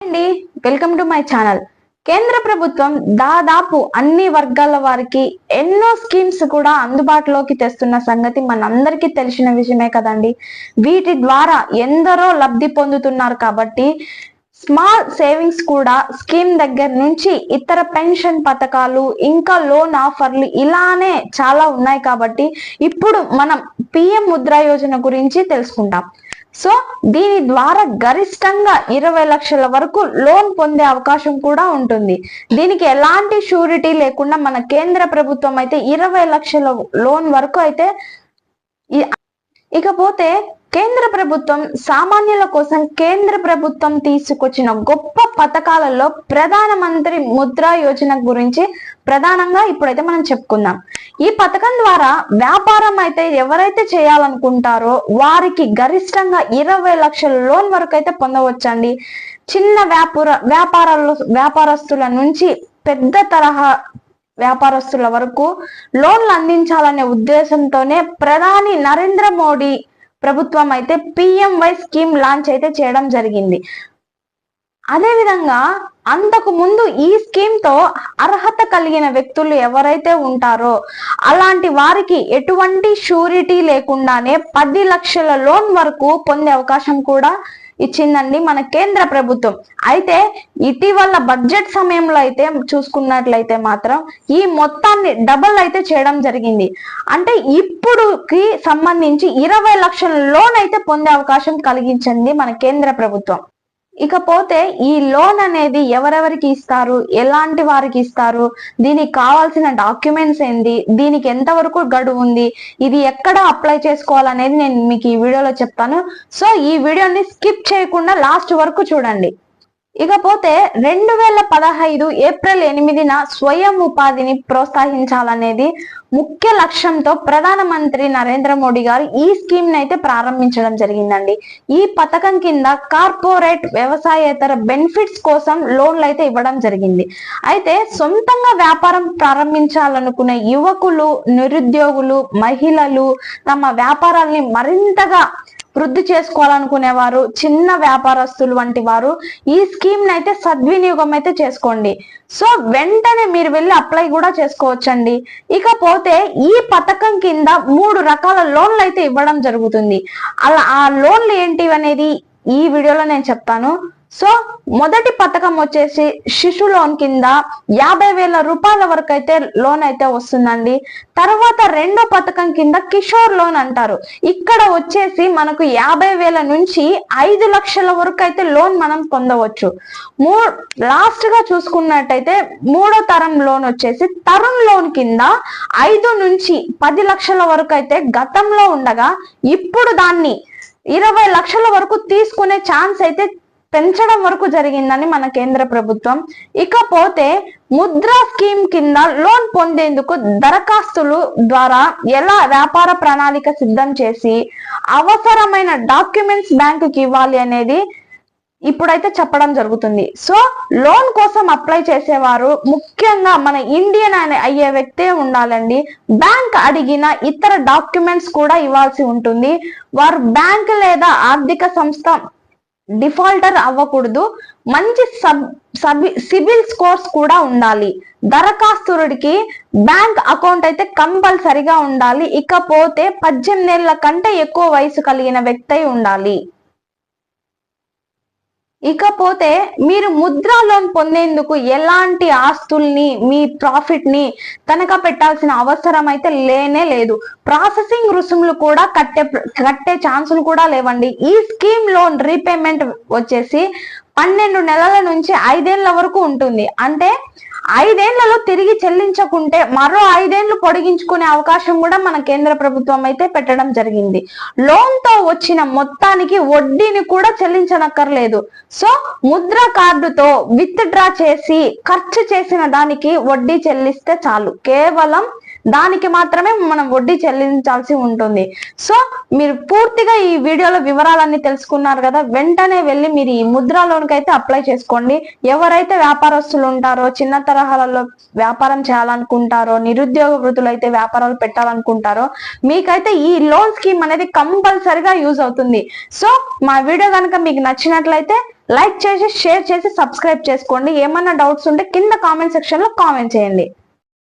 అండి. Welcome to my channel. కేంద్ర ప్రభుత్వం దాదాపు అన్ని వర్గాల వారికి ఎన్నో స్కీమ్స్ కూడా అందుబాటులోకి తెస్తున్న సంగతి మనందరికీ తెలిసిన విషయమే కదండి. వీటి ద్వారా ఎందరో లబ్ధి పొందుతున్నారు కాబట్టి స్మాల్ సేవింగ్స్ కూడా స్కీమ్ దగ్గర నుంచి ఇతర పెన్షన్ పథకాలు ఇంకా లోన్ ఆఫర్లు ఇలానే చాలా ఉన్నాయి కాబట్టి ఇప్పుడు మనం పిఎం ముద్రా యోజన గురించి తెలుసుకుంటాం. సో దీని ద్వారా గరిష్టంగా ఇరవై లక్షల వరకు లోన్ పొందే అవకాశం కూడా ఉంటుంది. దీనికి ఎలాంటి షూరిటీ లేకుండా మన కేంద్ర ప్రభుత్వం అయితే ఇరవై లక్షల లోన్ వరకు అయితే ఇకపోతే కేంద్ర ప్రభుత్వం సామాన్యుల కోసం కేంద్ర ప్రభుత్వం తీసుకొచ్చిన గొప్ప పథకాలలో ప్రధానమంత్రి ముద్రా యోజన గురించి ప్రధానంగా ఇప్పుడైతే మనం చెప్పుకుందాం. ఈ పథకం ద్వారా వ్యాపారం అయితే ఎవరైతే చేయాలనుకుంటారో వారికి గరిష్టంగా ఇరవై లక్షల లోన్ వరకు అయితే పొందవచ్చండి. చిన్న వ్యాపార వ్యాపారాల్లో వ్యాపారస్తుల నుంచి పెద్ద తరహా వ్యాపారస్తుల వరకు లోన్లు అందించాలనే ఉద్దేశంతోనే ప్రధాని నరేంద్ర మోడీ ప్రభుత్వం అయితే పిఎంవై స్కీమ్ లాంచ్ అయితే చేయడం జరిగింది. అదేవిధంగా అంతకు ముందు ఈ స్కీమ్తో అర్హత కలిగిన వ్యక్తులు ఎవరైతే ఉంటారో అలాంటి వారికి ఎటువంటి షూరిటీ లేకుండానే పది లక్షల లోన్ వరకు పొందే అవకాశం కూడా ఇచ్చిందండి మన కేంద్ర ప్రభుత్వం. అయితే ఇటీవల బడ్జెట్ సమయంలో అయితే చూసుకున్నట్లయితే మాత్రం ఈ మొత్తాన్ని డబల్ అయితే చేయడం జరిగింది. అంటే ఇప్పుడుకి సంబంధించి ఇరవై లక్షల లోన్ అయితే పొందే అవకాశం కలిగించింది మన కేంద్ర ప్రభుత్వం. ఇకపోతే ఈ లోన్ అనేది ఎవరెవరికి ఇస్తారు? ఎలాంటి వారికి ఇస్తారు? దీనికి కావాల్సిన డాక్యుమెంట్స్ ఏంది? దీనికి ఎంతవరకు గడువు ఉంది? ఇది ఎక్కడ అప్లై చేసుకోవాలనేది నేను మీకు ఈ వీడియోలో చెప్తాను. సో ఈ వీడియోని స్కిప్ చేయకుండా లాస్ట్ వరకు చూడండి. ఇకపోతే రెండు వేల పదహైదు ఏప్రిల్ ఎనిమిదిన స్వయం ఉపాధిని ప్రోత్సహించాలనేది ముఖ్య లక్ష్యంతో ప్రధానమంత్రి నరేంద్ర మోడీ గారు ఈ స్కీమ్ అయితే ప్రారంభించడం జరిగిందండి. ఈ పథకం కింద కార్పొరేట్ వ్యవసాయేతర బెనిఫిట్స్ కోసం లోన్లు అయితే ఇవ్వడం జరిగింది. అయితే సొంతంగా వ్యాపారం ప్రారంభించాలనుకునే యువకులు నిరుద్యోగులు మహిళలు తమ వ్యాపారాల్ని మరింతగా వృద్ధి చేసుకోవాలనుకునేవారు చిన్న వ్యాపారస్తులు వంటి వారు ఈ స్కీమ్ అయితే సద్వినియోగం అయితే చేసుకోండి. సో వెంటనే మీరు వెళ్ళి అప్లై కూడా చేసుకోవచ్చండి. ఇకపోతే ఈ పథకం కింద మూడు రకాల లోన్లు అయితే ఇవ్వడం జరుగుతుంది. అలా ఆ లోన్లు ఏంటి అనేది ఈ వీడియోలో నేను చెప్తాను. సో మొదటి పథకం వచ్చేసి శిశు లోన్ కింద యాభై వేల రూపాయల వరకు అయితే లోన్ అయితే వస్తుందండి. తర్వాత రెండో పథకం కింద కిషోర్ లోన్ అంటారు. ఇక్కడ వచ్చేసి మనకు యాభై వేల నుంచి ఐదు లక్షల వరకు అయితే లోన్ మనం పొందవచ్చు. మూ లాస్ట్గా చూసుకున్నట్టయితే మూడో తరం లోన్ వచ్చేసి తరుణ్ లోన్ కింద ఐదు నుంచి పది లక్షల వరకు అయితే గతంలో ఉండగా ఇప్పుడు దాన్ని ఇరవై లక్షల వరకు తీసుకునే ఛాన్స్ అయితే పెంచడం వరకు జరిగిందని మన కేంద్ర ప్రభుత్వం. ఇకపోతే ముద్రా స్కీమ్ కింద లోన్ పొందేందుకు దరఖాస్తులు ద్వారా ఎలా వ్యాపార ప్రణాళిక సిద్ధం చేసి అవసరమైన డాక్యుమెంట్స్ బ్యాంకుకి ఇవ్వాలి అనేది ఇప్పుడైతే చెప్పడం జరుగుతుంది. సో లోన్ కోసం అప్లై చేసేవారు ముఖ్యంగా మన ఇండియన్ అనే అయ్యే వ్యక్తే ఉండాలండి. బ్యాంక్ అడిగిన ఇతర డాక్యుమెంట్స్ కూడా ఇవ్వాల్సి ఉంటుంది. వారు బ్యాంక్ లేదా ఆర్థిక సంస్థ డిఫాల్టర్ అవ్వకూడదు. మంచి సబ్ సబ్ సిబిల్ స్కోర్స్ కూడా ఉండాలి. దరఖాస్తుడికి బ్యాంక్ అకౌంట్ అయితే కంపల్సరిగా ఉండాలి. ఇకపోతే పద్దెనిమిది ఏళ్ళ కంటే ఎక్కువ వయసు కలిగిన వ్యక్తి ఉండాలి. ఇకపోతే మీరు ముద్రా లోన్ పొందేందుకు ఎలాంటి ఆస్తుల్ని మీ ప్రాఫిట్ని తనఖా పెట్టాల్సిన అవసరం అయితే లేనే లేదు. ప్రాసెసింగ్ రుసుములు కూడా కట్టే కట్టే ఛాన్సులు కూడా లేవండి. ఈ స్కీమ్ లోన్ రీపేమెంట్ వచ్చేసి పన్నెండు నెలల నుంచి ఐదేళ్ళ వరకు ఉంటుంది. అంటే ఐదేళ్ళలో తిరిగి చెల్లించకుంటే మరో ఐదేళ్ళు పొడిగించుకునే అవకాశం కూడా మన కేంద్ర ప్రభుత్వం అయితే పెట్టడం జరిగింది. లోన్తో వచ్చిన మొత్తానికి వడ్డీని కూడా చెల్లించనక్కర్లేదు. సో ముద్ర కార్డుతో విత్ డ్రా చేసి ఖర్చు చేసిన దానికి వడ్డీ చెల్లిస్తే చాలు. కేవలం దానికి మాత్రమే మనం వడ్డీ చెల్లించాల్సి ఉంటుంది. సో మీరు పూర్తిగా ఈ వీడియోలో వివరాలన్నీ తెలుసుకున్నారు కదా వెంటనే వెళ్ళి మీరు ఈ ముద్రా లోన్కి అయితే అప్లై చేసుకోండి. ఎవరైతే వ్యాపారస్తులు ఉంటారో చిన్న తరహాలలో వ్యాపారం చేయాలనుకుంటారో నిరుద్యోగ వృత్తులు అయితే వ్యాపారాలు పెట్టాలనుకుంటారో మీకైతే ఈ లోన్ స్కీమ్ అనేది కంపల్సరిగా యూజ్ అవుతుంది. సో మా వీడియో కనుక మీకు నచ్చినట్లయితే లైక్ చేసి షేర్ చేసి సబ్స్క్రైబ్ చేసుకోండి. ఏమన్నా డౌట్స్ ఉంటే కింద కామెంట్ సెక్షన్లో కామెంట్ చేయండి.